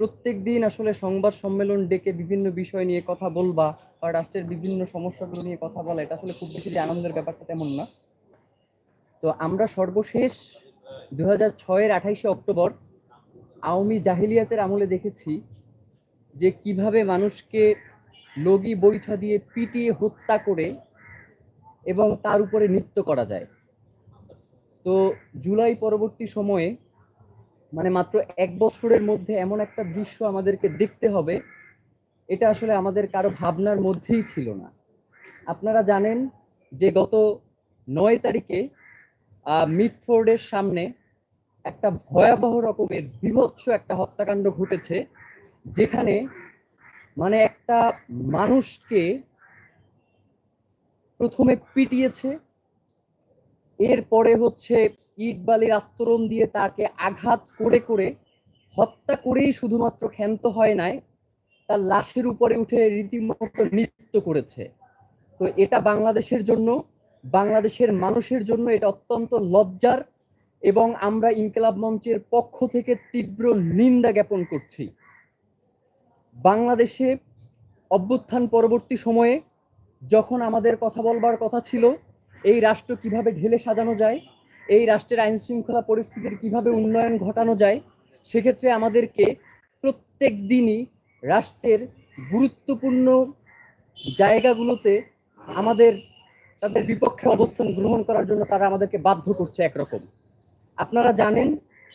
প্রত্যেক দিন আসলে সংবাদ সম্মেলন ডেকে বিভিন্ন বিষয় নিয়ে কথা বলবা বা রাষ্ট্রের বিভিন্ন সমস্যাগুলো নিয়ে কথা বলা, এটা আসলে খুব বেশি আনন্দের ব্যাপারটা তেমন না। তো আমরা সর্বশেষ দু হাজার ছয়ের আঠাইশে অক্টোবর আওয়ামী জাহিলিয়াতের আমলে দেখেছি যে কীভাবে মানুষকে লগি বৈঠা দিয়ে পিটিয়ে হত্যা করে এবং তার উপরে নৃত্য করা যায়। তো জুলাই পরবর্তী সময়ে মানে মাত্র এক বছরের মধ্যে এমন একটা দৃশ্য আমাদেরকে দেখতে হবে, এটা আসলে আমাদের কারও ভাবনার মধ্যেই ছিল না। আপনারা জানেন যে গত নয় তারিখে মিডফোর্ডের সামনে একটা ভয়াবহ রকমের বিভৎস একটা হত্যাকাণ্ড ঘটেছে, যেখানে মানে একটা মানুষকে প্রথমে পিটিয়েছে, এরপরে হচ্ছে ইট বালির আস্তরণ দিয়ে তাকে আঘাত করে করে হত্যা করেই শুধুমাত্র ক্ষান্ত হয় নাই, তার লাশের উপরে উঠে রীতিমতো নৃত্য করেছে। তো এটা বাংলাদেশের জন্য, বাংলাদেশের মানুষের জন্য এটা অত্যন্ত লজ্জার এবং আমরা ইনকিলাব মঞ্চের পক্ষ থেকে তীব্র নিন্দা জ্ঞাপন করছি। বাংলাদেশে অভ্যুত্থান পরবর্তী সময়ে যখন আমাদের কথা বলবার কথা ছিল, এই রাষ্ট্র কীভাবে ঢেলে সাজানো যায় এই রাষ্ট্রের আইন শৃঙ্খলা পরিস্থিতির কীভাবে উন্নয়ন ঘটানো যায়, সেক্ষেত্রে আমাদেরকে প্রত্যেক দিনই রাষ্ট্রের গুরুত্বপূর্ণ জায়গাগুলোতে আমাদের, তাদের বিপক্ষে অবস্থান গ্রহণ করার জন্য তারা আমাদেরকে বাধ্য করছে একরকম। আপনারা জানেন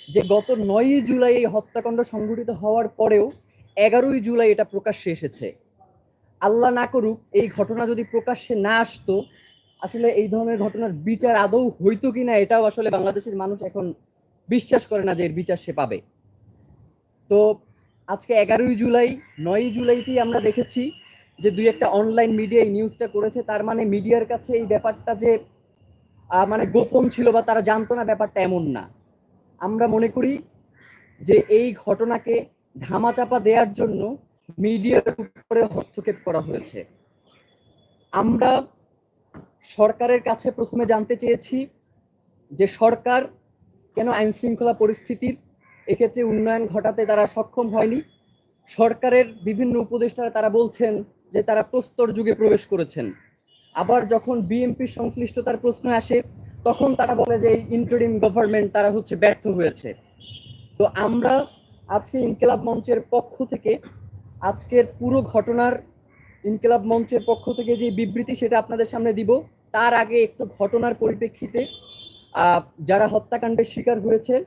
যে গত নয়ই জুলাই এই হত্যাকাণ্ড সংঘটিত হওয়ার পরেও এগারোই জুলাই এটা প্রকাশ্যে এসেছে। আল্লাহ না করুক, এই ঘটনা যদি প্রকাশ্যে না আসতো আসলে এই ধরনের ঘটনার বিচার আদৌ হইতো কিনা, এটাও আসলে বাংলাদেশের মানুষ এখন বিশ্বাস করে না যে এর বিচার সে পাবে। তো আজকে এগারোই জুলাই, নয়ই জুলাইতেই আমরা দেখেছি যে দুই একটা অনলাইন মিডিয়া এই নিউজটা করেছে। তার মানে মিডিয়ার কাছে এই ব্যাপারটা যে মানে গোপন ছিল বা তারা জানতো না ব্যাপারটা এমন না। আমরা মনে করি যে এই ঘটনাকে ধামাচাপা দেওয়ার জন্য মিডিয়ার উপরে হস্তক্ষেপ করা হয়েছে। আমরা সরকারের কাছে প্রথমে জানতে চেয়েছি যে সরকার কেন আইন শৃঙ্খলা পরিস্থিতির এক্ষেত্রে উন্নয়ন ঘটাতে তারা সক্ষম হয়নি। সরকারের বিভিন্ন উপদেষ্টারা তারা বলছেন যে তারা প্রস্তর যুগে প্রবেশ করেছেন। আবার যখন বিএনপির সংশ্লিষ্টতার প্রশ্ন আসে, তখন তারা বলে যে ইন্টারিম গভর্নমেন্ট তারা হচ্ছে ব্যর্থ হয়েছে। তো আমরা আজকে ইনকিলাব মঞ্চের পক্ষ থেকে আজকের পুরো ঘটনার ইনকিলাব মঞ্চের পক্ষ থেকে যে বিবৃতি সেটা আপনাদের সামনে দিব তার আগে একটু ঘটনার পরিপ্রেক্ষিতে যারা হত্যাকাণ্ডের শিকার হয়েছে,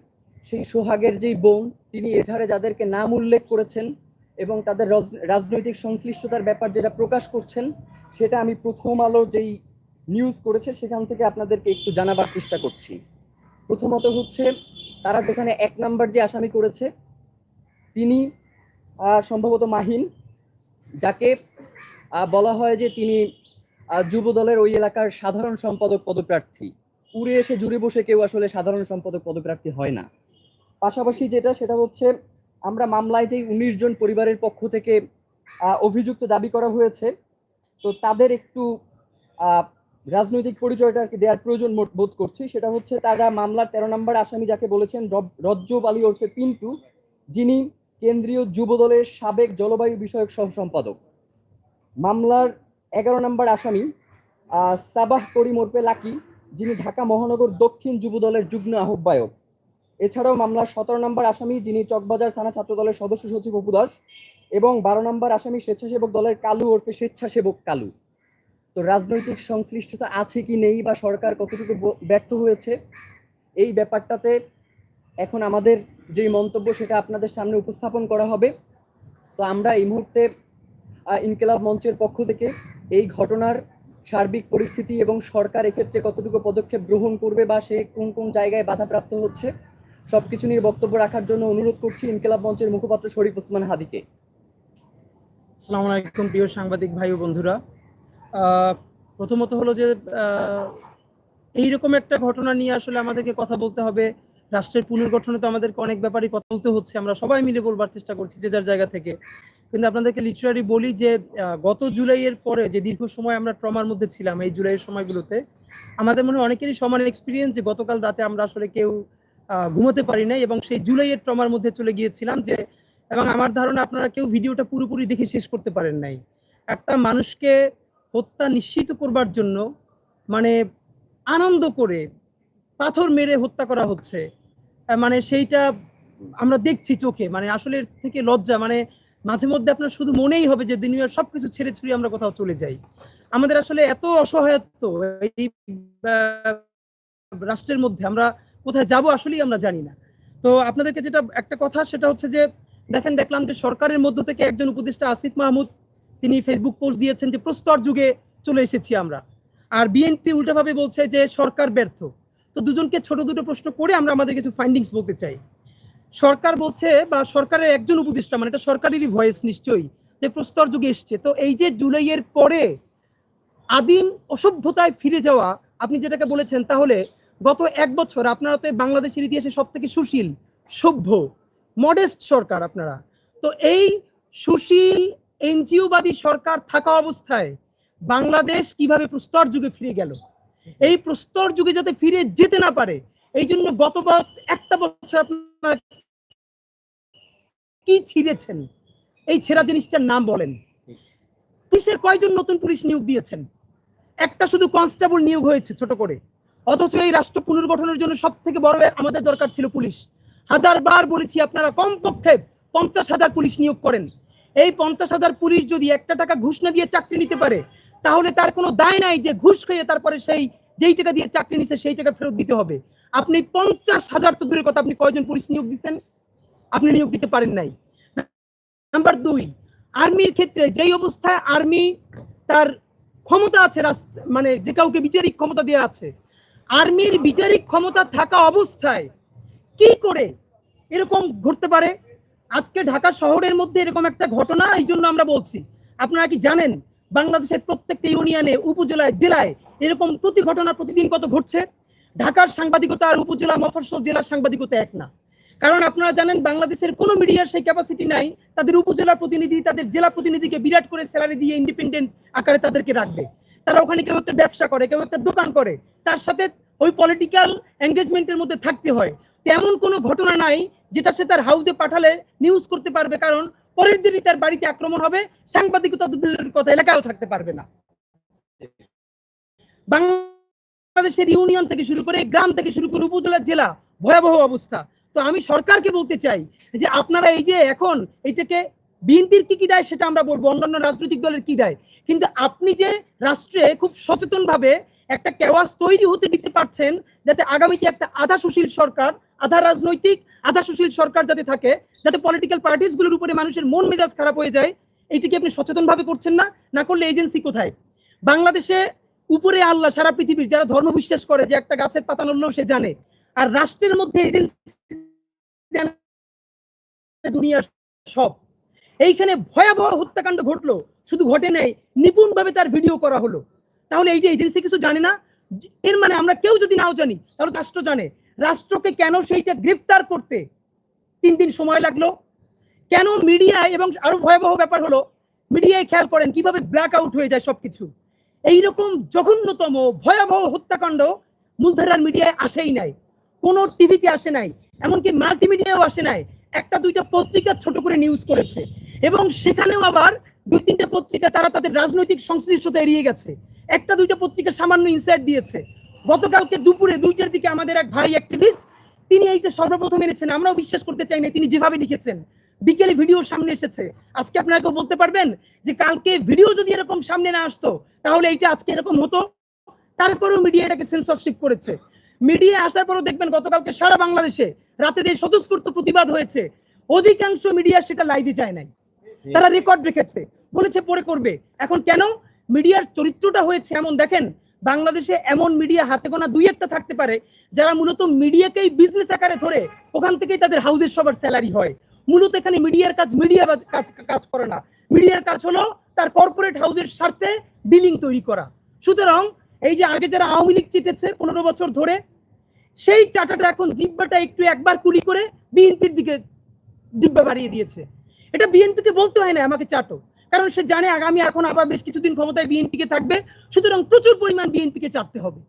সেই সোহাগের যেই বোন, তিনি এছাড়া যাদেরকে নাম উল্লেখ করেছেন এবং তাদের রজ- রাজনৈতিক সংশ্লিষ্টতার ব্যাপার যেটা প্রকাশ করছেন, সেটা আমি প্রথম আলো যেই নিউজ করেছে, সেখান থেকে আপনাদেরকে একটু জানাবার চেষ্টা করছি। প্রথমত হচ্ছে, তারা যেখানে এক নাম্বার যে আসামি করেছে, তিনি সম্ভবত মাহিন, যাকে বলা হয় যে তিনি যুব দলের ওই এলাকার সাধারণ সম্পাদক পদপ্রার্থী। উড়ে এসে জুড়ে বসে কেউ আসলে সাধারণ সম্পাদক পদপ্রার্থী হয় না। পাশাপাশি যেটা, সেটা হচ্ছে আমরা মামলায় যে উনিশ জন পরিবারের পক্ষ থেকে অভিযুক্ত দাবি করা হয়েছে, তো তাদের একটু রাজনৈতিক পরিচয়টা দেওয়ার প্রয়োজন বোধ- করছি। সেটা হচ্ছে তারা মামলার তেরো নম্বর আসামি যাকে বলেছেন রজ্জব আলী ওরফে পিন্টু, যিনি কেন্দ্রীয় যুব দলের সাবেক জলবায়ু বিষয়ক সহ সম্পাদক মামলার এগারো নম্বর আসামি সাবাহ করিম ওরফে লাকি, যিনি ঢাকা মহানগর দক্ষিণ যুব দলের যুগ্ম আহ্বায়ক। এছাড়াও মামলার সতেরো নম্বর আসামি, যিনি চকবাজার থানা ছাত্র দলের সদস্য সচিব অপু দাস এবং বারো নম্বর আসামি স্বেচ্ছাসেবক দলের কালু ওরফে স্বেচ্ছাসেবক কালু। তো রাজনৈতিক সংশ্লিষ্টতা আছে কি নেই বা সরকার কতটুকু ব্যর্থ হয়েছে? এই ব্যাপারটাতে এখন আমাদের যেই মন্তব্য, সেটা আপনাদের সামনে উপস্থাপন করা হবে। তো আমরা এই মুহূর্তে ইনকিলাব মঞ্চের পক্ষ থেকে এই ঘটনার সার্বিক পরিস্থিতি এবং সরকার এক্ষেত্রে কতটুকু পদক্ষেপ গ্রহণ করবে বা সে কোন কোন জায়গায় বাধাপ্রাপ্ত হচ্ছে, সবকিছু নিয়ে বক্তব্য রাখার জন্য অনুরোধ করছি ইনকিলাব মঞ্চের মুখপাত্র শরীফ ওসমান হাদিকে। আসসালামু আলাইকুম প্রিয় সাংবাদিক ভাই ও বন্ধুরা। প্রথমত হলো যে এইরকম একটা ঘটনা নিয়ে আসলে আমাদেরকে কথা বলতে হবে। রাষ্ট্রের পুনর্গঠনে তো আমাদেরকে অনেক ব্যাপারই কথা বলতে হচ্ছে। আমরা সবাই মিলে বলবার চেষ্টা করছি যে যার জায়গা থেকে। কিন্তু আপনাদেরকে লিটারারি বলি যে গত জুলাইয়ের পরে যে দীর্ঘ সময় আমরা ট্রমার মধ্যে ছিলাম এই জুলাইয়ের সময়গুলোতে, আমাদের মনে অনেকেরই সমান এক্সপিরিয়েন্স যে গতকাল রাতে আমরা আসলে কেউ ঘুমোতে পারি নাই এবং সেই জুলাইয়ের ট্রমার মধ্যে চলে গিয়েছিলাম যে, এবং আমার ধারণা আপনারা কেউ ভিডিওটা পুরোপুরি দেখে শেষ করতে পারেন নাই। একটা মানুষকে হত্যা নিশ্চিত করবার জন্য মানে আনন্দ করে পাথর মেরে হত্যা করা হচ্ছে। মানে সেইটা আমরা দেখছি চোখে মানে আসলে থেকে লজ্জা মানে মাঝে মধ্যে আপনার শুধু মনেই হবে যে দুনিয়ার সবকিছু ছেড়ে ছুড়ে আমরা কোথাও চলে যাই। আমাদের আসলে এত অসহায়ত্ব এই রাষ্ট্রের মধ্যে, আমরা কোথায় যাব আসলেই আমরা জানি না। তো আপনাদেরকে যেটা একটা কথা, সেটা হচ্ছে যে, দেখেন, দেখলাম যে সরকারের মধ্য থেকে একজন উপদেষ্টা আসিফ মাহমুদ, তিনি ফেসবুক পোস্ট দিয়েছেন যে, প্রস্তর যুগে চলে এসেছি আমরা। আর বিএনপি উল্টাভাবে বলছে যে, সরকার ব্যর্থ। তো দুজনকে ছোট দুটো প্রশ্ন করে আমরা আমাদের কিছু ফাইন্ডিংস বলতে চাই। সরকার বলছে বা সরকারের একজন উপদেষ্টা মানে এটা সরকারেরই ভয়েস নিশ্চয়ই, যে প্রস্তর যুগে এসছে। তো এই যে জুলাইয়ের পরে আদিম অসভ্যতায় ফিরে যাওয়া, আপনি যেটাকে বলেছেন, তাহলে গত এক বছর আপনারা তো বাংলাদেশের ইতিহাসে সব থেকে সুশীল, সভ্য মডেস্ট সরকার আপনারা। তো এই সুশীল, এনজিওবাদী সরকার থাকা অবস্থায় বাংলাদেশ কীভাবে প্রস্তর যুগে ফিরে গেল? এই প্রস্তর যুগে যাতে ফিরে যেতে না পারে এই জন্য গত ব- একটা বছর আপনারা কি ছিঁড়েছেন? এই ছেঁড়া জিনিসটার নাম বলেন। পুলিশের কয়জন নতুন পুলিশ নিয়োগ দিয়েছেন? একটা শুধু কনস্টেবল নিয়োগ হয়েছে ছোট করে। অথচ এই রাষ্ট্র পুনর্গঠনের জন্য সব থেকে বড় আমাদের দরকার ছিল পুলিশ। হাজার বার বলেছি আপনারা কমপক্ষে পঞ্চাশ হাজার পুলিশ নিয়োগ করেন। এই পঞ্চাশ হাজার পুলিশ যদি একটা টাকা ঘুষ না দিয়ে চাকরি নিতে পারে, তাহলে তার কোনো দায় নাই যে ঘুষ খেয়ে তারপরে সেই যেই টাকা দিয়ে চাকরি নিছে সেই টাকা ফেরত দিতে হবে। আপনি পঞ্চাশ হাজার তো দূরের কথা, আপনি কয়জন পুলিশ নিয়োগ দিচ্ছেন? আপনি নিয়োগ দিতে পারেন নাই। নাম্বার দুই, আর্মির ক্ষেত্রে যেই অবস্থায় আর্মি তার ক্ষমতা আছে মানে যে কাউকে বিচারিক ক্ষমতা দেওয়া আছে, আর্মির বিচারিক ক্ষমতা থাকা অবস্থায় কি করে এরকম ঘটতে পারে? আজকে ঢাকা শহরের মধ্যে এরকম একটা ঘটনা, এই জন্য আমরা বলছি। আপনারা কি জানেন, বাংলাদেশের প্রত্যেকটা ইউনিয়নে, উপজেলায়, জেলায় এরকম প্রতি ঘটনা প্রতিদিন কত ঘটছে? ঢাকার সাংবাদিকতা আর উপজেলা মফস্বল জেলার সাংবাদিকতা এক না। কারণ আপনারা জানেন, বাংলাদেশের কোনো মিডিয়ার সেই ক্যাপাসিটি নাই। তাদের উপজেলা প্রতিনিধি, তাদের জেলা প্রতিনিধিকে বিরাট করে স্যালারি দিয়ে ইন্ডিপেন্ডেন্ট আকারে তাদেরকে রাখবে। তারা ওখানে কেউ একটা ব্যবসা করে, কেউ একটা দোকান করে। তার সাথে ওই পলিটিক্যাল এঙ্গেজমেন্টের মধ্যে থাকতে হয়। তেমন কোনো ঘটনা নাই যেটা সে তার হাউসে পাঠালে নিউজ করতে পারবে, কারণ পরের দিনই তার বাড়িতে আক্রমণ হবে, সাংবাদিকতা কথা এলাকায়ও থাকতে পারবে না। বাংলাদেশের ইউনিয়ন থেকে শুরু করে গ্রাম থেকে শুরু করে উপজেলা, জেলা, ভয়াবহ অবস্থা। তো আমি সরকারকে বলতে চাই যে আপনারা এই যে এখন এইটাকে বিএনপির কি কি দেয় সেটা আমরা বলব, অন্যান্য রাজনৈতিক দলের কি দেয়? কিন্তু আপনি যে রাষ্ট্রে খুব সচেতন ভাবে একটা কেওয়াস তৈরি হতে দিতে পারছেন যাতে আগামীতে একটা আধা সুশীল সরকার, আধা রাজনৈতিক, আধা সুশীল সরকার যাতে থাকে, যাতে পলিটিক্যাল পার্টিসগুলোর উপরে মানুষের মন মেজাজ খারাপ হয়ে যায়, এইটা কি আপনি সচেতন ভাবে করছেন না? না করলে এজেন্সি কোথায়? বাংলাদেশে উপরে আল্লাহ সারা পৃথিবীর যারা ধর্ম বিশ্বাস করে যে একটা গাছের পাতা নড়লেও সে জানে। আর রাষ্ট্রের মধ্যে সব, এইখানে ভয়াবহ হত্যাকাণ্ড ঘটলো, শুধু ঘটে নাই নিপুণ ভাবে তার ভিডিও করা হলো। তাহলে এই যে এজেন্সি কিছু জানে না? এর মানে আমরা কেউ যদি নাও জানি, তাহলে রাষ্ট্র জানে। রাষ্ট্রকে কেন সেইটা গ্রেপ্তার করতে তিন দিন সময় লাগল? কেন মিডিয়ায়, এবং আরও ভয়াবহ ব্যাপার হলো, মিডিয়ায় খেয়াল করেন কীভাবে ব্ল্যাক আউট হয়ে যায় সবকিছু। এইরকম জঘন্যতম, ভয়াবহ হত্যাকাণ্ড মূলধারার মিডিয়ায় আসেই নাই। কোনো টিভিতে আসে নাই, এমনকি মাল্টিমিডিয়াও আসে নাই। একটা, দুইটা পত্রিকা ছোট করে নিউজ করেছে। এবং সেখানেও আবার দুই, তিনটা পত্রিকা তারা তাদের রাজনৈতিক সংশ্লিষ্টতা এড়িয়ে গেছে। একটা, দুইটা পত্রিকা সামান্য ইনসাইট দিয়েছে। গতকালকে দুপুরে দুইটার দিকে আমাদের এক ভাই অ্যাক্টিভিস্ট তিনি এইটা সর্বপ্রথম এনেছেন। আমরাও বিশ্বাস করতে চাই না তিনি যেভাবে লিখেছেন। বিকেলে ভিডিও সামনে এসেছে। আজকে আপনারা কেউ বলতে পারবেন যে কালকে ভিডিও যদি এরকম সামনে না আসতো তাহলে এইটা আজকে এরকম হতো? তারপরেও মিডিয়া এটাকে সেন্সরশিপ করেছে। মিডিয়া আসার পরেও দেখবেন গতকালকে সারা বাংলাদেশে রাতে যে স্বতঃস্ফূর্ত প্রতিবাদ হয়েছে অধিকাংশ মিডিয়া সেটা লাইভে যায় নাই। তারা রেকর্ড রেখেছে। বলেছে পরে করবে। এখন কেন? মিডিয়ার চরিত্রটা হয়েছে এমন। দেখেন বাংলাদেশে এমন মিডিয়া হাতে গোনা দুই একটা থাকতে পারে যারা মূলত মিডিয়াকেই বিজনেস আকারে ধরে ওখান থেকেই তাদের হাউসের সবার স্যালারি হয়। মূলত এখানে মিডিয়ার কাজ, মিডিয়া কাজ কাজ করে না। মিডিয়ার কাজ হলো তার কর্পোরেট হাউসের স্বার্থে বিলিং তৈরি করা। সুতরাং এই যে আগে যারা আওয়ামী লীগ চিটেছে পনেরো বছর ধরে, সেই চাটাটা এখন জিব্বাটা একটু একবার কুলি করে বিএনপির দিকে জিব্বা বাড়িয়ে দিয়েছে। এটা বিএনপিকে বলতে হয় না, আমাকে চাটো। কারণ সে জানে আগামী এখন আবার বেশ কিছুদিন ক্ষমতায় বিএনপিকে থাকবে। সুতরাং প্রচুর পরিমাণ বিএনপিকে চাটতে হবে।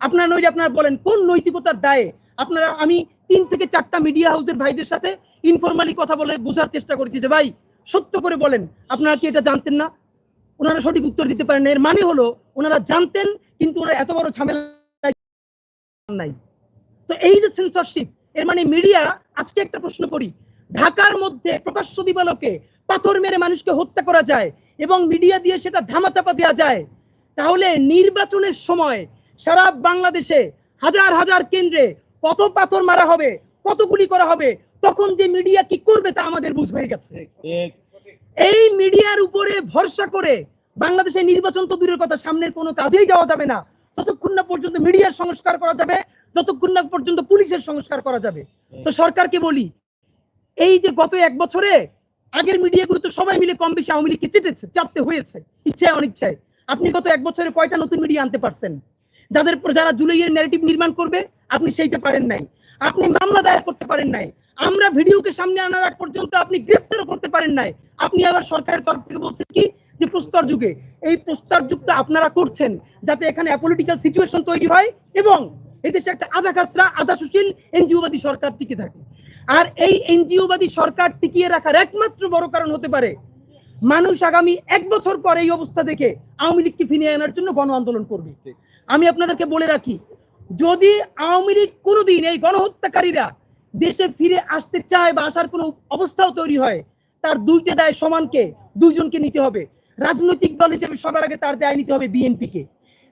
আপনার নইলে আপনার বলেন, কোন নৈতিকতার দায়ে আপনারা, আমি তিন থেকে চারটা মিডিয়া হাউসের ভাইদের সাথে ইনফরমালি কথা বলে বোঝার চেষ্টা করেছি যে, ভাই, সত্য করে বলেন, আপনারা কি এটা জানতেন না? ওনারা সঠিক উত্তর দিতে পারেন এর মানে হলো, ওনারা জানতেন, কিন্তু ওনারা এত বড় ঝামেলা নাই। তো এই যে সেন্সরশিপ এর মানে মিডিয়া আজকে একটা প্রশ্ন করি। ঢাকার মধ্যে প্রকাশ্য দিবালোকে পাথর মেরে মানুষকে হত্যা করা যায় এবং মিডিয়া দিয়ে সেটা ধামাচাপা দেওয়া যায়, তাহলে নির্বাচনের সময় সারা বাংলাদেশে হাজার হাজার কেন্দ্রে কত পাথর মারা হবে কত গুলি করা হবে তখন যে মিডিয়া কি করবে তা আমাদের বুঝ হয়ে গেছে। এই মিডিয়ার উপরে ভরসা করে বাংলাদেশের নির্বাচন তো দূরের কথা সামনের কোনো কাজেই যাওয়া যাবে না। যতক্ষণ না পর্যন্ত মিডিয়ার সংস্কার করা যাবে যতক্ষণ না পর্যন্ত পুলিশের সংস্কার করা যাবে। তো সরকারকে বলি এই যে গত এক বছরে আগের মিডিয়াগুলো তো সবাই মিলে কম বেশি আওয়ামী লীগকে চেটেছে চাপতে হয়েছে ইচ্ছায় অনিচ্ছায়। আপনি গত এক বছরে কয়টা নতুন মিডিয়া আনতে পারছেন? যাদের যারা জুলাইয়ের ন্যারেটিভ নির্মাণ করবে, আপনি সেইটা পারেন নাই। আপনি মামলা দায়ের করতে পারেন নাই। আমরা ভিডিওকে সামনে আনার আগ পর্যন্ত আপনি গ্রেপ্তারও করতে পারেন নাই। আপনি আবার সরকারের তরফ থেকে বলছেন কি? যে প্রস্তর যুগে। এই প্রস্তর যুক্ত আপনারা করছেন যাতে এখানে অ্যাপলিটিক্যাল সিচুয়েশন তৈরি হয় এবং এই দেশে একটা আধা খাসরা, আধা সুশীল এনজিওবাদী সরকার টিকে থাকে। আর এই এনজিওবাদী সরকার টিকিয়ে রাখার একমাত্র বড় কারণ হতে পারে মানুষ আগামী এক বছর পর এই অবস্থা দেখে আওয়ামী লীগকে ফিরিয়ে আনার জন্য গণ আন্দোলন করবে। আমি আপনাদেরকে বলে রাখি যদি আওয়ামী লীগ কোনোদিন এই গণহত্যাকারীরা দেশে ফিরে আসতে চায় বা আসার কোনো অবস্থাও তৈরি হয় তার দুইটা দায় সমানকে দুইজনকে নিতে হবে। রাজনৈতিক দল হিসেবে সবার আগে তার দায় নিতে হবে বিএনপিকে।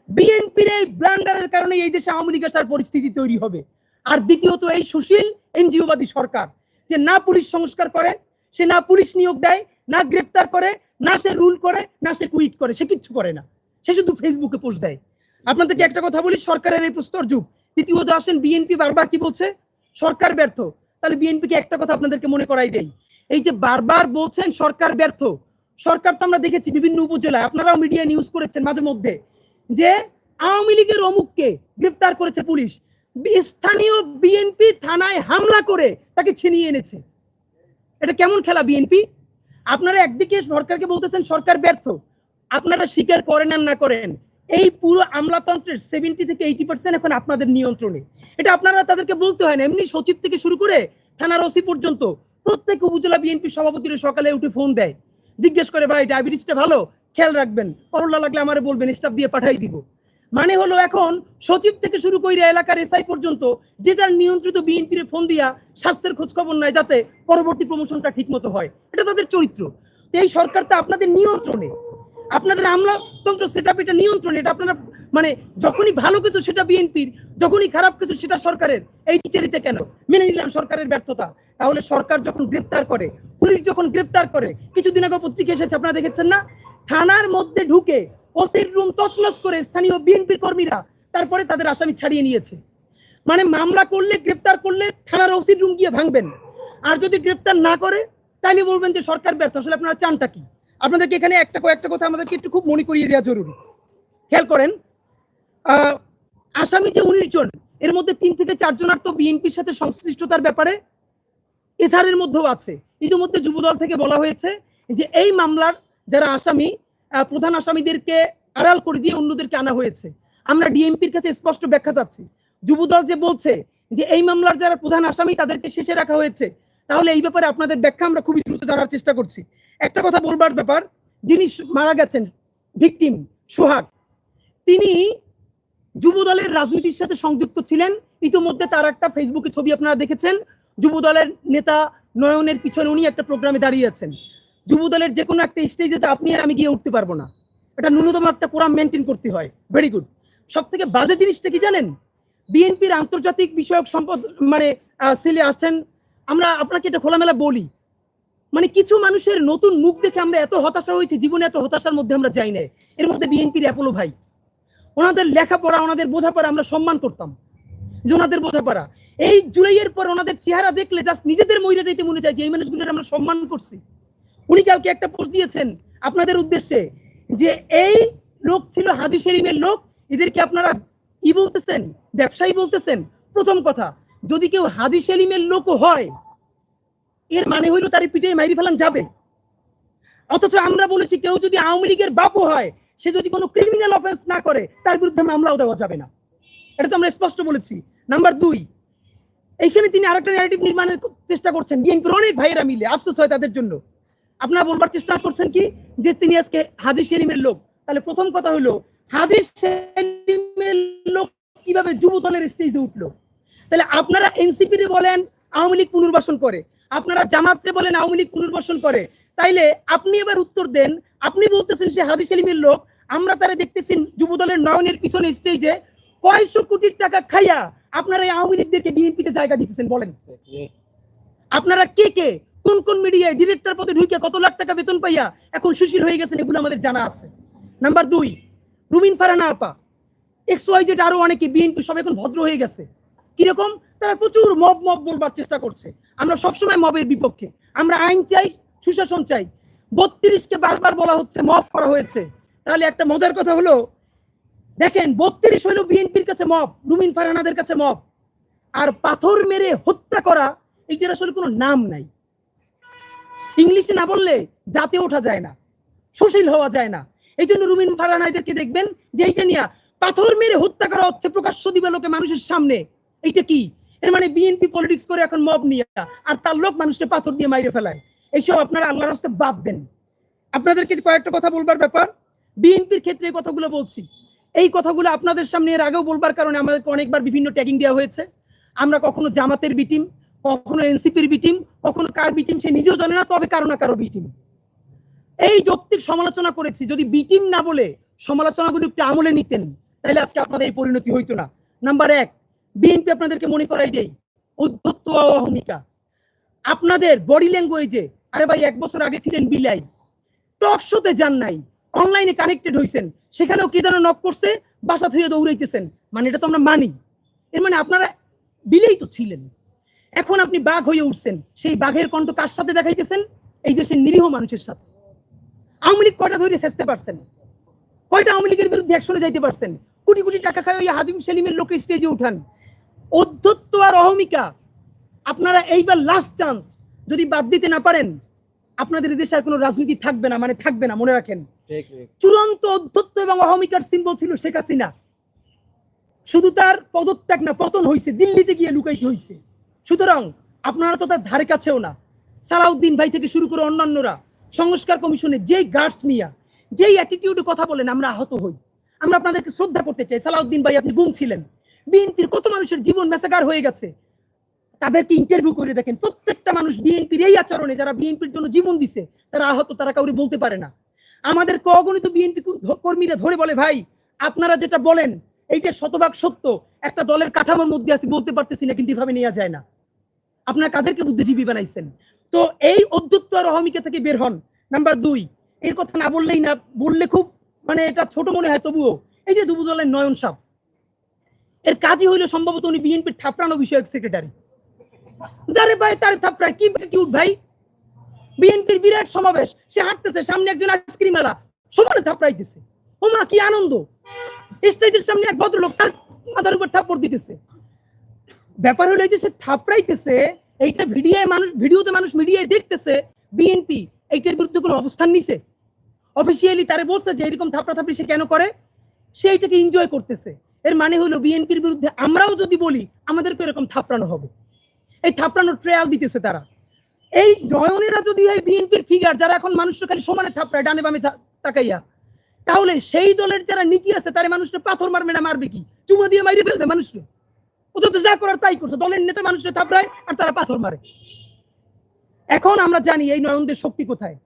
বিএনপির এই ব্লান্ডারের কারণে এই দেশে আওয়ামী লীগ আসার পরিস্থিতি তৈরি হবে। আর দ্বিতীয়ত এই সুশীল এনজিওবাদী সরকার যে না পুলিশ সংস্কার করে সে না পুলিশ নিয়োগ দেয় না গ্রেপ্তার করে, না সে রুল করে, না সে কুইট করে, সে কিচ্ছু করে না। সে শুধু ফেসবুকে পোস্ট দেয়। আপনাদেরকে একটা কথা বলি, সরকারের এই প্রস্তর যুগ। তৃতীয়ত আসেন বিএনপি বারবার কি বলছে? সরকার ব্যর্থ। তাহলে বিএনপিকে একটা কথা আপনাদেরকে মনে করাই দেই। এই যে বারবার বলছেন, সরকার ব্যর্থ। সরকার তো আমরা দেখেছি বিভিন্ন উপজেলায়, আপনারাও মিডিয়া নিউজ করেছেন মাঝে মধ্যে, যে আওয়ামী লীগের অমুককে গ্রেপ্তার করেছে পুলিশ। স্থানীয় বিএনপি থানায় হামলা করে তাকে ছিনিয়ে এনেছে। এটা কেমন খেলা বিএনপি আপনারা একদিকে সরকারকে বলতেছেন সরকার ব্যর্থ। আপনারা স্বীকার করেন আর না করেন, এই পুরো আমলাতন্ত্রের সেভেন্টি থেকে এইটি পার্সেন্ট এখন আপনাদের নিয়ন্ত্রণে। এটা আপনারা তাদেরকে বলতে হয় না, এমনি সচিব থেকে শুরু করে থানার ওসি পর্যন্ত প্রত্যেক উপজেলা বিএনপি সভাপতিরা সকালে উঠে ফোন দেয়। জিজ্ঞেস করে, ভাই ডায়াবেটিসটা ভালো? খেয়াল রাখবেন। করোনা লাগলে আমারে বলবেন স্টাফ দিয়ে পাঠাই দিব। মানে হলো এখন সচিব থেকে শুরু করে এলাকার এসআই পর্যন্ত যে যার নিয়ন্ত্রিত বিএনপির ফোন দিয়া স্বাস্থ্যের খোঁজ খবর নেয় যাতে পরবর্তী প্রমোশনটা ঠিক মতো হয়। এটা তাদের চরিত্র। এই সরকারটা আপনাদের নিয়ন্ত্রণে। আপনাদের আমলাতন্ত্র সেট এটা নিয়ন্ত্রণে, এটা আপনারা মানে যখনই ভালো কিছু সেটা বিএনপির, যখনই খারাপ কিছু সেটা সরকারের, এই বিচারিতে কেন? মেনে নিলাম সরকারের ব্যর্থতা। তাহলে সরকার যখন গ্রেপ্তার করে, পুলিশ যখন গ্রেপ্তার করে, কিছুদিন আগে পত্রিকা এসেছে, আপনারা দেখেছেন না? থানার মধ্যে ঢুকে ওসির রুম তছনছ করে স্থানীয় বিএনপির কর্মীরা তারপরে তাদের আসামি ছাড়িয়ে নিয়েছে। মানে মামলা করলে, গ্রেপ্তার করলে থানার ওসির রুম গিয়ে ভাঙবেন। আর যদি গ্রেপ্তার না করে তাহলে বলবেন যে সরকার ব্যর্থ। আসলে আপনারা চানটা কি? আপনাদেরকে এখানে একটা কয়েকটা কথা আমাদেরকে একটু খুব মনে করিয়ে দেওয়া জরুরি। খেয়াল করেন আসামি যে উনিশ জন, এর মধ্যে তিন থেকে চারজনার তো বিএনপির সাথে সংশ্লিষ্টতার ব্যাপারে এসআরের মধ্যেও আছে। ইতিমধ্যে যুবদল থেকে বলা হয়েছে যে এই মামলার যারা আসামি প্রধান আসামিদেরকে আড়াল করে দিয়ে অন্যদেরকে আনা হয়েছে। আমরা ডিএমপির কাছে স্পষ্ট ব্যাখ্যা চাচ্ছি। যুবদল যে বলছে যে এই মামলার যারা প্রধান আসামি তাদেরকে শেষে রাখা হয়েছে, তাহলে এই ব্যাপারে আপনাদের ব্যাখ্যা আমরা খুবই দ্রুত জানার চেষ্টা করছি। একটা কথা বলবার ব্যাপার, যিনি মারা গেছেন, ভিকটিম সোহাগ, তিনি যুবদলের রাজনীতির সাথে সংযুক্ত ছিলেন। ইতিমধ্যে তার একটা ফেসবুকে ছবি আপনারা দেখেছেন। যুবদলের নেতা নয়নের পিছনে উনি একটা প্রোগ্রামে দাঁড়িয়ে আছেন। যুবদলের যে কোনো একটা স্টেজে আপনি আর আমি গিয়ে উঠতে পারব না। এটা ন্যূনতম একটা প্রোগ্রাম মেনটেন করতে হয়। ভেরি গুড সব থেকে বাজে জিনিসটা কি জানেন? বিএনপির আন্তর্জাতিক বিষয়ক সম্পদ মানে সেলে আসছেন। আমরা আপনাকে এটা খোলামেলা বলি। মানে কিছু মানুষের নতুন মুখ দেখে আমরা এত হতাশা হয়েছি, জীবনে এত হতাশার মধ্যে আমরা যাই না এর মধ্যে বিএনপির অ্যাপোলো ভাই। ওনাদের লেখাপড়া, ওনাদের বোঝাপড়া আমরা সম্মান করতাম। যে ওনাদের বোঝাপড়া। এই জুলাইয়ের পর ওনাদের চেহারা দেখলে জাস্ট নিজেদের মহিলা যাইতে মনে চায় যে এই মানুষগুলোর আমরা সম্মান করছি। উনি কালকে একটা পোস্ট দিয়েছেন আপনাদের উদ্দেশ্যে যে এই লোক ছিল হাজি সেলিমের লোক, এদেরকে আপনারা কি বলতেছেন? ব্যবসায়ী বলতেছেন? প্রথম কথা, যদি কেউ হাজি সেলিমের লোকও হয়, এর মানে হইল তার পিঠে মাইরি ফেলান যাবে। অথচ আমরা বলেছি কেউ যদি আওয়ামী লীগের বাপও হয় সে যদি কোনো ক্রিমিনাল অফেন্স না করে, তার বিরুদ্ধে মামলাও দেওয়া যাবে না। এটা তো আমরা স্পষ্ট বলেছি। নাম্বার দুই, এইখানে তিনি আরেকটা ন্যারেটিভ নির্মাণের চেষ্টা করছেন। বিএনপির অনেক ভাইয়েরা মিলে, আফসোস হয় তাদের জন্য। আপনারা বলবার চেষ্টা করছেন কি, যে তিনি আজকে হাজির সেলিমের লোক। তাহলে প্রথম কথা হলো হাজির সেলিমের লোক কীভাবে যুব দলের স্টেজে উঠল? তাহলে আপনারা এনসিপি বলেন, আওয়ামী লীগ পুনর্বাসন করে। আপনারা জামাতরে বলেন, আওয়ামী লীগ পুনর্বাসন করে। তাইলে আপনি এবার উত্তর দেন। আপনি বলতেছেন সে হাজি সেলিমের লোক, আমরা তারা দেখতেছি যুব দলের নয়নের পিছনে স্টেজে কয়শো কোটির টাকা খাইয়া আপনারা এই আওয়ামী লীগদেরকে বিএনপিতে জায়গা দিতেছেন, বলেন। আপনারা কে কে? কোন কোন মিডিয়ায় ডিরেক্টর পদে ঢুকে কত লাখ টাকা বেতন পাইয়া এখন সুশীল হয়ে গেছেন, এগুলো আমাদের জানা আছে। নাম্বার দুই, রুমিন ফারানা আপা। এক্স ওয়াই জেড আরও অনেকে বিএনপি সব এখন ভদ্র হয়ে গেছে। কীরকম? তারা প্রচুর মব মব বলবার চেষ্টা করছে। আমরা সবসময় মবের বিপক্ষে। আমরা আইন চাই সুশাসন চাই। বত্রিশকে বারবার বলা হচ্ছে, মব করা হয়েছে। তাহলে একটা মজার কথা হলো, দেখেন, বত্রিশ হইল বিএনপির কাছে মব, রুমিন ফারানাদের কাছে মব। আর পাথর মেরে হত্যা করা, এইটার আসলে কোনো নাম নাই। ইংলিশে না বললে জাতে ওঠা যায় না, সুশীল হওয়া যায় না। এই জন্য রুমিন ফারানাইদেরকে দেখবেন যে এইটা নিয়ে পাথর মেরে হত্যা করা হচ্ছে প্রকাশ্য দিবে লোকে মানুষের সামনে। এইটা কি? এর মানে বিএনপি পলিটিক্স করে এখন মব নিয়ে, আর তার লোক মানুষকে পাথর দিয়ে মাইরে ফেলায়। এইসব আপনারা আল্লাহর হস্তে বাদ দেন। আপনাদেরকে কয়েকটা কথা বলবার ব্যাপার, বিএনপির ক্ষেত্রে এই কথাগুলো বলছি। এই কথাগুলো আপনাদের সামনে এর আগেও বলবার কারণে আমাদেরকে অনেকবার বিভিন্ন ট্যাগিং দেওয়া হয়েছে। আমরা কখনো জামাতের বিটিম কখনো এনসিপির বিটিম কখনো কার বিটিম সে নিজেও জানে না, তবে কারও না কারও বিটিম এই যৌক্তিক সমালোচনা করেছি, যদি বিটিম না বলে সমালোচনাগুলো একটু আমলে নিতেন, তাহলে আজকে আপনাদের এই পরিণতি হইতো না। নাম্বার এক বিএনপি আপনাদেরকে মনে করাই উদ্ধত্ত ও অহমিকা। আপনাদের বডি ল্যাঙ্গুয়েজে আরে ভাই, এক বছর আগে ছিলেন বিলাই। টক শোতে যান নাই। অনলাইনে কানেক্টেড হইছেন। সেখানেও কে যেন নক করছে, বাসা থুয়ে দৌড়াইতেছেন। মানে এটা তো আমরা মানি। এর মানে আপনারা বিলেই তো ছিলেন। এখন আপনি বাঘ হয়ে উঠছেন। সেই বাঘের কণ্ঠ কার সাথে দেখাইতেছেন? এই দেশের নিরীহ মানুষের সাথে। আওয়ামী লীগ কয়টা ধরে চেষ্টা পারছেন? কয়টা আওয়ামী লীগের বিরুদ্ধে একশনে যাইতে পারছেন? কোটি কোটি টাকা খায় ওই হাজিম সেলিমের লোকের স্টেজে উঠান। অধ্যত্ব আর অহমিকা, আপনারা এইবার লাস্ট চান্স যদি বাদ দিতে না পারেন আপনাদের দেশে আর কোনো রাজনীতি থাকবে না মানে থাকবে না মনে রাখেন। চূড়ান্ত অধ্যত্ব এবং অহমিকার সিম্বল ছিল শেখ হাসিনা। শুধু তার পদত্যাগ না পতন হয়েছে দিল্লিতে গিয়ে লুকাইতে হয়েছে। সুতরাং আপনারা তো তার ধারে কাছেও না। সালাউদ্দিন ভাই থেকে শুরু করে অন্যান্যরা সংস্কার কমিশনে যেই গার্ডস নিয়া যেই অ্যাটিটিউডে কথা বলেন আমরা আহত হই। আমরা আপনাদেরকে শ্রদ্ধা করতে চাই। সালাউদ্দিন ভাই আপনি গুম ছিলেন। বিএনপির কত মানুষের জীবন মেসাকার হয়ে গেছে। তাদেরকে ইন্টারভিউ করে দেখেন। প্রত্যেকটা মানুষ বিএনপির এই আচরণে যারা বিএনপির জন্য জীবন দিছে, তারা আহত, তারা কাউরে বলতে পারে না। আমাদের অগণিত বিএনপি কর্মীরা ধরে বলে, ভাই, আপনারা যেটা বলেন, এইটা শতভাগ সত্য। একটা দলের কাঠামোর মধ্যে আছে, বলতে পারতেছি না, কিন্তু এভাবে নেওয়া যায় না। আপনারা কাদেরকে বুদ্ধিজীবী বানাইছেন? তো এই অধ্যত্ব আর থেকে বের হন, নাম্বার দুই। এর কথা না বললেই না, বললে খুব মানে এটা ছোট মনে হয়, তবুও। এই যে দুবু দলের নয়ন সাপ, এর কাজই হইল সম্ভবত উনি বিএনপির থাপড়ানো বিষয়ক সেক্রেটারি যারে ভাই তার থাপড়ায়, কি কিউট ভাই? বিএনপির বিরাট সমাবেশ, সে হাঁটতেছে, সামনে একজন আইসক্রিম আলা সমানে থাপড়াইতেছে ওমা, কি আনন্দ। স্টেজের সামনে এক ভদ্রলোক তার মাথার উপর থাপ্পড় দিতেছে। ব্যাপার হলো যে সে থাপড়াইতেছে, এইটা ভিডিওয় মানুষ ভিডিওতে মানুষ মিডিয়ায় দেখতেছে, বিএনপি এইটার বিরুদ্ধে কোনো অবস্থান নিছে। অফিসিয়ালি তারে বলছে যে এরকম থাপড়া থাপড়ি সে কেন করে? সে এইটাকে এনজয় করতেছে। এর মানে হলো বিএনপির বিরুদ্ধে আমরাও যদি বলি আমাদেরকে এরকম থাপড়ানো হবে। এই থাপড়ানোর ট্রায়াল দিতেছে তারা। এই নয়নেরা যদি হয় বিএনপির ফিগার যারা এখন মানুষটা খালি সমানে থাপড়ায়, ডানে বামে তাকাইয়া, তাহলে সেই দলের যারা নীতি আছে, তারা মানুষটা পাথর মারবে না মারবে কি? চুমা দিয়ে মাইরে ফেলবে মানুষকে। ও তো যা করার তাই করছে। দলের নেতা মানুষটা থাপড়ায় আর তারা পাথর মারে। এখন আমরা জানি এই নয়নদের শক্তি কোথায়।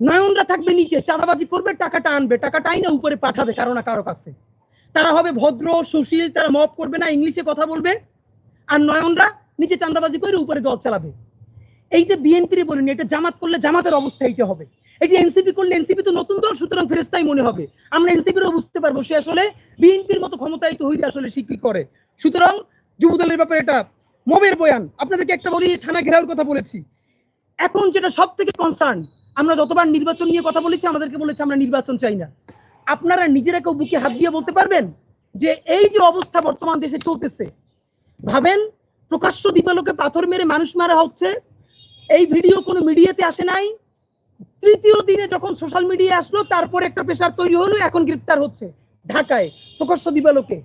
নয়নরা থাকবে নিচে, চাঁদাবাজি করবে, টাকাটা আনবে টাকাটাই না উপরে পাঠাবে, কারও না কারও কাছে। তারা হবে ভদ্র, সুশীল, তারা মপ করবে না, ইংলিশে কথা বলবে। আর নয়নরা নিচে চাঁদাবাজি করে উপরে দল চালাবে। এইটা বিএনপির বলিনি এটা জামাত করলে জামাতের অবস্থা এইটা হবে। এটি এনসিপি করলে এনসিপি তো নতুন দল, সুতরাং ফেরেস্তাই মনে হবে। আমরা এনসিপিরও বুঝতে পারব, সে আসলে বিএনপির মতো ক্ষমতায়িত হইতে আসলে শিক্ষি করে। সুতরাং যুব দলের ব্যাপারে এটা মবের বয়ান। আপনাদেরকে একটা বলি, থানা ঘেরাওর কথা বলেছি। এখন যেটা সব থেকে কনসার্ন আমরা যতবার নির্বাচন নিয়ে কথা বলেছি, আমাদেরকে বলেছে আমরা নির্বাচন চাই না। আপনারা নিজেরা কেউ বুকে হাত দিয়ে বলতে পারবেন যে এই যে অবস্থা বর্তমান দেশে চলতেছে। ভাবেন প্রকাশ্য দিবালোকে পাথর মেরে মানুষ মারা হচ্ছে। এই ভিডিও কোনো মিডিয়াতে আসে নাই। তৃতীয় দিনে যখন সোশ্যাল মিডিয়া আসলো, তারপর একটা প্রেশার তৈরি হলো, এখন গ্রেপ্তার হচ্ছে ঢাকায় প্রকাশ্য দিবালোকে।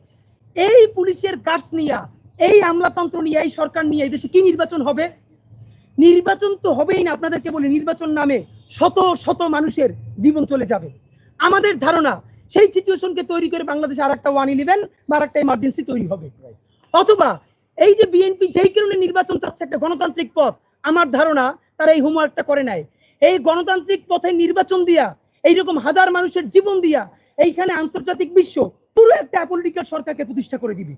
এই পুলিশের কার্স নিয়া, এই আমলাতন্ত্র নিয়ে, এই সরকার নিয়ে এই দেশে কি নির্বাচন হবে? নির্বাচন তো হবেই না, আপনাদেরকে বলি, নির্বাচন নামে শত শত মানুষের জীবন চলে যাবে। আমাদের ধারণা, সেই সিচুয়েশনকে তৈরি করে বাংলাদেশে আর একটা ওয়ান ইলেভেন বা আর একটা ইমার্জেন্সি তৈরি হবে। অথবা এই যে বিএনপি যেই কারণে নির্বাচন চাচ্ছে একটা গণতান্ত্রিক পথ, আমার ধারণা তারা এই হোমওয়ার্কটা করে নাই। এই গণতান্ত্রিক পথে নির্বাচন দিয়া, এইরকম হাজার মানুষের জীবন দিয়া, এইখানে আন্তর্জাতিক বিশ্ব পুরো একটা পলিটিক্যাল সরকারকে প্রতিষ্ঠা করে দিবে।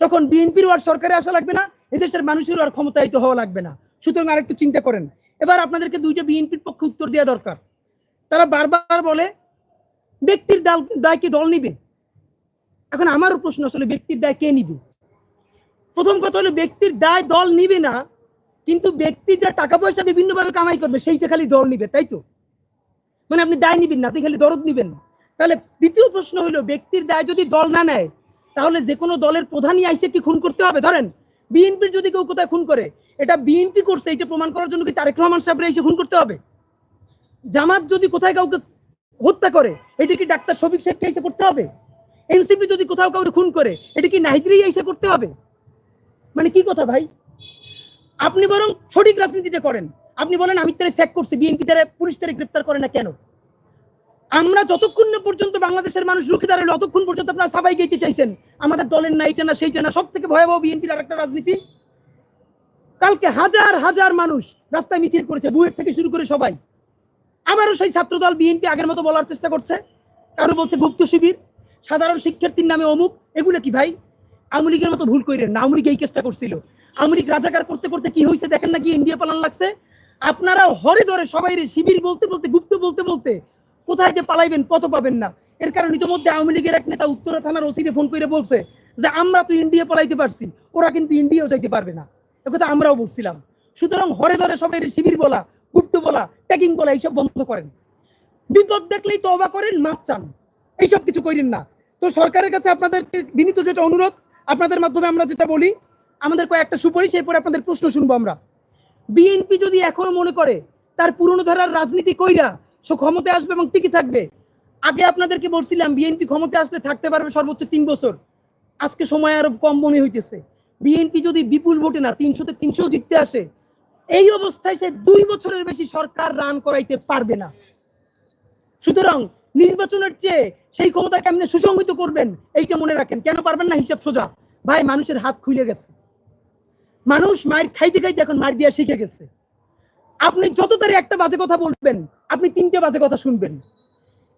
তখন বিএনপিরও আর সরকারে আসা লাগবে না, এদেশের মানুষেরও আর ক্ষমতায়িত হওয়া লাগবে না। সুতরাং আরেকটু চিন্তা করেন। এবার আপনাদেরকে দুইটা বিএনপির পক্ষে উত্তর দেওয়া দরকার। তারা বারবার বলে, ব্যক্তির দায় কি দল নিবে? এখন আমারও প্রশ্ন আসলে ব্যক্তির দায় কে নিবে? প্রথম কথা হলো ব্যক্তির দায় দল নিবে না, কিন্তু ব্যক্তি যা টাকা পয়সা বিভিন্নভাবে কামাই করবে, সেইটা খালি দল নিবে, তাই তো? মানে আপনি দায় নিবেন না, আপনি খালি দরদ নিবেন। তাহলে দ্বিতীয় প্রশ্ন হলো, ব্যক্তির দায় যদি দল না নেয়, তাহলে যে কোনো দলের প্রধানই আইসে কি খুন করতে হবে? ধরেন, বিএনপির যদি কেউ কোথায় খুন করে, এটা বিএনপি করছে, এটা প্রমাণ করার জন্য কি তারেক রহমান সাহেবরা এসে খুন করতে হবে? জামাত যদি কোথায় কাউকে হত্যা করে, এটা কি ডাক্তার শফিক সাহেবকে এসে করতে হবে? এনসিপি যদি কোথাও কাউকে খুন করে, এটা কি নাহিদরেই এসে করতে হবে? মানে কি কথা ভাই? আপনি বরং সঠিক রাজনীতিটা করেন। আপনি বলেন, আমি তারা স্যাক করছি, বিএনপি তারা পুলিশ তারা গ্রেপ্তার করে না কেন? আমরা যতক্ষণ না পর্যন্ত বাংলাদেশের মানুষ রুখে দাঁড়াল, ততক্ষণ পর্যন্ত আপনারা সবাই গেতে চাইছেন। আমাদের দলের না এইটা না, সেইটা না, সব থেকে ভয়াবহ বিএনপির আর একটা রাজনীতি। কালকে হাজার হাজার মানুষ রাস্তায় মিছিল করেছে, বুয়েট থেকে শুরু করে সবাই। আবারও সেই ছাত্রদল বিএনপি আগের মতো বলার চেষ্টা করছে। কারও বলছে গুপ্ত শিবির, সাধারণ শিক্ষার্থীর নামে অমুক, এগুলো কি ভাই? আওয়ামী মতো ভুল করেন না, আওয়ামী এই কেসটা করছিল। আওয়ামী লীগ রাজাকার করতে করতে কি হয়েছে দেখেন নাকি ইন্ডিয়া পালান লাগছে? আপনারা হরে ধরে সবাই শিবির বলতে বলতে, গুপ্ত বলতে বলতে, কোথায় যে পালাইবেন পত পাবেন না। এর কারণ ইতিমধ্যে আওয়ামী লীগের এক নেতা উত্তরা থানার ওসিরে ফোন করে বলছে যে, আমরা তো ইন্ডিয়া পালাইতে পারছি, ওরা কিন্তু ইন্ডিয়াও যাইতে পারবে না। একথা আমরাও বলছিলাম। সুতরাং হরে ধরে সবাই শিবির বলা, গুপ্ত বলা ট্যাকিং বলা, এইসব বন্ধ করেন। বিপদ দেখলেই তো তবা করেন, মাপ চান। এইসব কিছু করেন না। তো সরকারের কাছে আপনাদের বিনীত যেটা অনুরোধ আপনাদের মাধ্যমে আমরা যেটা বলি, আমাদের কয়েকটা সুপারিশ, এরপরে আপনাদের প্রশ্ন শুনব আমরা। বিএনপি যদি এখনও মনে করে তার পুরনো ধারার রাজনীতি কইরা সে ক্ষমতায় আসবে এবং টিকে থাকবে, আগে আপনাদেরকে বলছিলাম বিএনপি ক্ষমতায় আসলে থাকতে পারবে সর্বোচ্চ তিন বছর। আজকে সময় আরও কম মনে হইতেছে। বিএনপি যদি বিপুল ভোটে না তিনশোতে তিনশো জিততে আসে, এই অবস্থায় সে দুই বছরের বেশি সরকার রান করাইতে পারবে না। সুতরাং নির্বাচনের চেয়ে সেই ক্ষমতা কেমনে সুসংহিত করবেন, এইটা মনে রাখেন। কেন পারবেন না হিসাব সোজা? ভাই, মানুষের হাত খুলে গেছে। মানুষ মায়ের খাইতে খাইতে এখন মার দিয়া শিখে গেছে। আপনি যত তারে একটা বাজে কথা বলবেন, আপনি তিনটে বাজে কথা শুনবেন।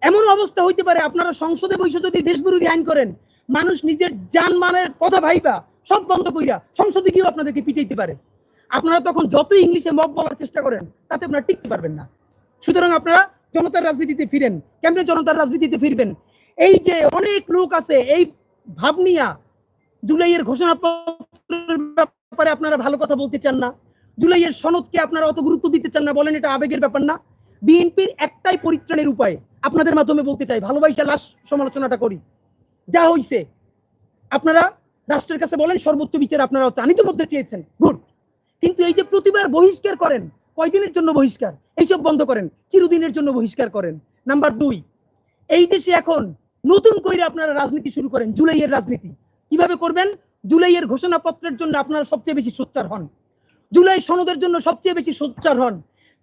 এমন অবস্থা হইতে পারে, আপনারা সংসদে বসে যদি দেশ বিরোধী আইন করেন, মানুষ নিজের জানমালের কথা ভাইবা, সব বন্ধ কইরা সংসদে গিয়েও আপনাদেরকে পিটাইতে পারে। আপনারা তখন যত ইংলিশে মব বলার চেষ্টা করেন, তাতে আপনারা টিকতে পারবেন না। সুতরাং আপনারা জনতার রাজনীতিতে ফিরেন। কেমনে জনতার রাজনীতিতে ফিরবেন? এই যে অনেক লোক আছে, এই ভাবনিয়া জুলাইয়ের ঘোষণাপত্রের ব্যাপারে আপনারা ভালো কথা বলতে চান না। জুলাইয়ের সনদকে আপনারা অত গুরুত্ব দিতে চান না, বলেন এটা আবেগের ব্যাপার না। বিএনপির একটাই পরিত্রাণের উপায় আপনাদের মাধ্যমে বলতে চাই, ভালোবাসা লাশ সমালোচনাটা করি। যা হইছে, আপনারা রাষ্ট্রের কাছে বলেন সর্বোচ্চ বিচার আপনারা চানিত মধ্যে চেয়েছেন গুড কিন্তু এই যে প্রতিবার বহিষ্কার করেন কয়দিনের জন্য বহিষ্কার? এইসব বন্ধ করেন, চিরদিনের জন্য বহিষ্কার করেন। নাম্বার দুই, এই দেশে এখন নতুন করে আপনারা রাজনীতি শুরু করেন, জুলাইয়ের রাজনীতি। কীভাবে করবেন? জুলাইয়ের ঘোষণাপত্রের জন্য আপনারা সবচেয়ে বেশি সোচ্চার হন। জুলাই সনদের জন্য সবচেয়ে বেশি সোচ্চার হন।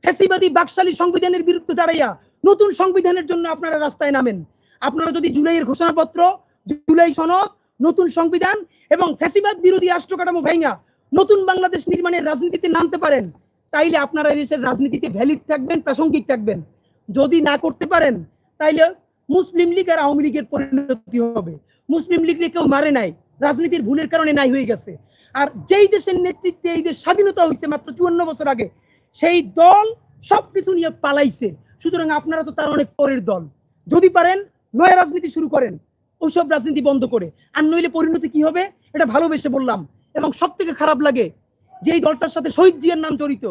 ফ্যাসিবাদী বাকশালী সংবিধানের বিরুদ্ধে দাঁড়াইয়া নতুন সংবিধানের জন্য আপনারা রাস্তায় নামেন। আপনারা যদি জুলাইয়ের ঘোষণাপত্র, জুলাই সনদ, নতুন সংবিধান এবং ফ্যাসিবাদ বিরোধী রাষ্ট্র কাঠামো ভাইঙ্গা নতুন বাংলাদেশ নির্মাণের রাজনীতিতে নামতে পারেন তাইলে আপনারা এই দেশের রাজনীতিতে ভ্যালিড থাকবেন, প্রাসঙ্গিক থাকবেন। যদি না করতে পারেন, তাইলে মুসলিম লীগ আর আওয়ামী লীগের পরিণতি হবে। মুসলিম লীগকে কেউ মারে নাই, রাজনীতির ভুলের কারণে নাই হয়ে গেছে। আর যেই দেশের নেতৃত্বে এই দেশ স্বাধীনতা হয়েছে মাত্র চুয়ান্ন বছর আগে, সেই দল সবকিছু নিয়ে পালাইছে। সুতরাং আপনারা তো তার অনেক পরের দল। যদি পারেন, নয় রাজনীতি শুরু করেন, ওইসব রাজনীতি বন্ধ করে। আর নইলে পরিণতি কি হবে? এটা ভালোবেসে বললাম। এবং সব থেকে খারাপ লাগে যে এই দলটার সাথে শহীদ জিয়ার নাম জড়িত,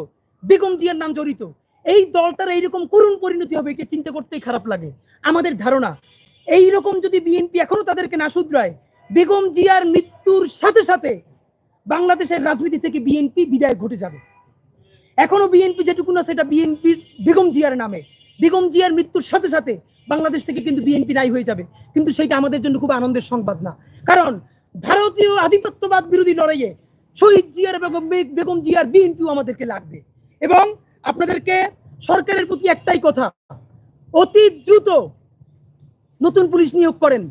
বেগম জিয়ার নাম জড়িত, এই দলটার এইরকম করুণ পরিণতি হবে এটা চিন্তা করতেই খারাপ লাগে। আমাদের ধারণা এই রকম যদি বিএনপি এখনও তাদেরকে না শুধরায়, বেগম জিয়ার মৃত্যুর সাথে সাথে বাংলাদেশের রাজনীতি থেকে বিএনপি বিদায় ঘটে যাবে। এখনও বিএনপি যেটুকু না, সেটা বিএনপির বেগম জিয়ার নামে। বেগম জিয়ার মৃত্যুর সাথে সাথে বাংলাদেশ থেকে কিন্তু বিএনপি নাই হয়ে যাবে। কিন্তু সেটা আমাদের জন্য খুব আনন্দের সংবাদ না। কারণ ভারতীয় আধিপত্যবাদ বিরোধী লড়াইয়ে শহীদ জিয়ার বেগম বেগম জিয়ার বিএনপিও আমাদেরকে লাগবে। এবং আপনাদেরকে সরকারের প্রতি একটাই কথা, অতি দ্রুত নতুন পুলিশ নিয়োগ করেন।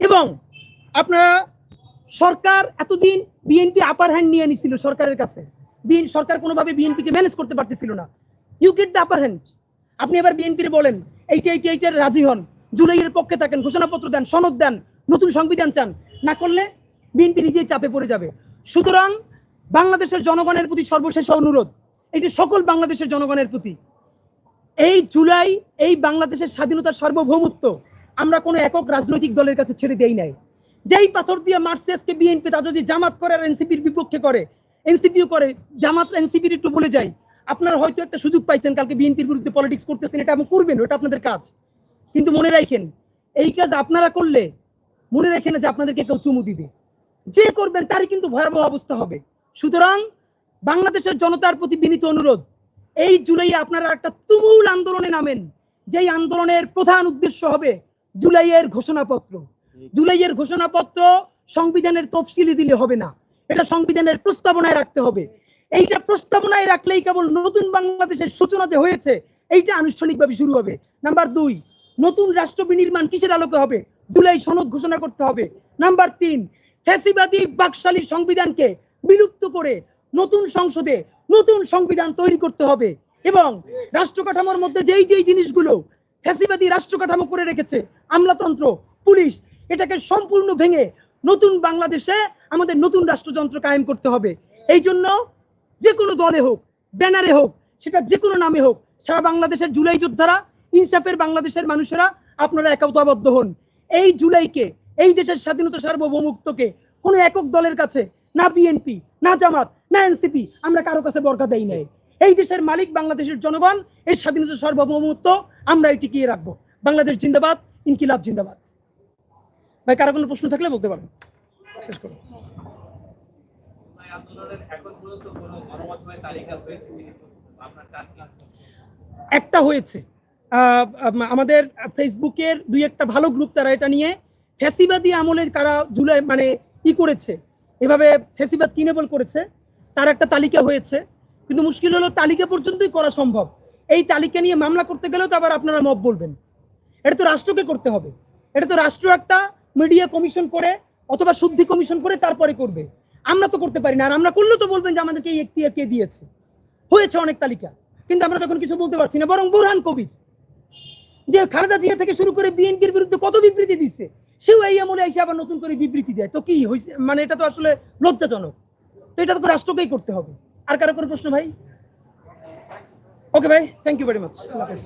এবং আপনারা সরকার এতদিন বিএনপি আপার হ্যান্ড নিয়ে নিছিল সরকারের কাছে। বিএন সরকার কোনোভাবে বিএনপিকে ম্যানেজ করতে পারতেছিল না। You get the upper hand আপনি এবার বিএনপির বলেন, এইটা এইটা এইটার রাজি হন। জুলাইয়ের পক্ষে থাকেন, ঘোষণাপত্র দেন, সনদ দেন, নতুন সংবিধান চান। না করলে বিএনপি নিজেই চাপে পড়ে যাবে। সুতরাং বাংলাদেশের জনগণের প্রতি সর্বশেষ অনুরোধ এটি সকল বাংলাদেশের জনগণের প্রতি, এই জুলাই, এই বাংলাদেশের স্বাধীনতার সার্বভৌমত্ব আমরা কোনো একক রাজনৈতিক দলের কাছে ছেড়ে দেই নাই। যেই পাথর দিয়ে মারছে বিএনপি, তা যদি জামাত করে আর এনসিপির বিপক্ষে করে, এনসিপিও করে, জামাত এনসিপির একটু বলে যাই, আপনারা হয়তো একটা সুযোগ পাইছেন, কালকে বিএনপির বিরুদ্ধে পলিটিক্স করতেছেন, এটা এবং করবেন, ওটা আপনাদের কাজ। কিন্তু মনে রাখেন, এই কাজ আপনারা করলে, মনে রাখেন যে আপনাদেরকে কেউ চুমু দিবে। যে করবেন তারই কিন্তু ভয়াবহ অবস্থা হবে। সুতরাং বাংলাদেশের জনতার প্রতি বিনীত অনুরোধ, এই জুলাইয়ে আপনারা একটা তুমুল আন্দোলনে নামেন। যেই আন্দোলনের প্রধান উদ্দেশ্য হবে জুলাইয়ের ঘোষণাপত্র। জুলাইয়ের ঘোষণাপত্র সংবিধানের তফসিলি দিলে হবে না। এটা সংবিধানের প্রস্তাবনায় রাখতে হবে। এইটা প্রস্তাবনায় রাখলেই কেবল নতুন বাংলাদেশের সূচনা যে হয়েছে, এইটা আনুষ্ঠানিকভাবে শুরু হবে। নাম্বার দুই, নতুন রাষ্ট্র বিনির্মাণ কিসের আলোকে হবে? জুলাই সনদ ঘোষণা করতে হবে। নাম্বার তিন ফ্যাসিবাদী বাকশালী সংবিধানকে বিলুপ্ত করে নতুন সংসদে নতুন সংবিধান তৈরি করতে হবে। এবং রাষ্ট্র কাঠামোর মধ্যে যেই যেই জিনিসগুলো ফ্যাসিবাদী রাষ্ট্র কাঠামো করে রেখেছে, আমলাতন্ত্র, পুলিশ, এটাকে সম্পূর্ণ ভেঙে নতুন বাংলাদেশে আমাদের নতুন রাষ্ট্রযন্ত্র কায়েম করতে হবে। এই জন্য যে কোনো দলে হোক, ব্যানারে হোক, সেটা যে কোনো নামে হোক, সারা বাংলাদেশের জুলাই যোদ্ধারা, ইনসাফের বাংলাদেশের মানুষেরা আপনারা একতাবদ্ধ হন। এই জুলাইকে এই দেশের স্বাধীনতা সার্বভৌমত্বকে কোনো একক দলের কাছে না বিএনপি না জামাত না এনসিপি আমরা কারও কাছে বরকা দেই নাই। এই দেশের মালিক বাংলাদেশের জনগণ এই স্বাধীনতা সার্বভৌমত্ব আমরা এই টিকিয়ে রাখব। বাংলাদেশ জিন্দাবাদ ইনকিলাব জিন্দাবাদ। ভাই কারও কোনো প্রশ্ন থাকলে বলতে পারেন। শেষ করুন। এই আন্দোলনের এখন পর্যন্ত কোনো গণমাধ্যমের তালিকা হয়েছে কি? আপনার চার ক্লাস একটা হয়েছে। আমাদের ফেসবুকের দুই একটা ভালো গ্রুপ তারা এটা নিয়ে ফ্যাসিবাদী আমলে কারা জুলাই মানে ই করেছে, এভাবে ফ্যাসিবাদ কিনেবল করেছে, তার একটা তালিকা হয়েছে। কিন্তু মুশকিল হলো তালিকা পর্যন্তই করা সম্ভব। এই তালিকা নিয়ে মামলা করতে গেলেও তো আবার আপনারা মব বলবেন। এটা তো রাষ্ট্রকে করতে হবে। এটা তো রাষ্ট্র একটা মিডিয়া কমিশন করে অথবা শুদ্ধি কমিশন করে তারপরে করবে। আমরা তো করতে পারি না। আর আমরা করলেও তো বলবেন যে আমাদেরকে এই এখতিয়ার কে দিয়েছে। হয়েছে অনেক তালিকা। কিন্তু আমরা তখন কিছু বলতে পারছি না। বরং বুরহান কবির, যে খালেদা জিয়া থেকে শুরু করে বিএনপির বিরুদ্ধে কত বিবৃতি দিচ্ছে সেও এই আমলে এসে আবার নতুন করে বিবৃতি দেয়। তো কি হয়েছে মানে এটা তো আসলে লজ্জাজনক। তো এটা তো রাষ্ট্রকেই করতে হবে। আর কারও কোনো প্রশ্ন ভাই? ওকে ভাই থ্যাংক ইউ ভেরি মাচ আল্লাহ হাফেজ।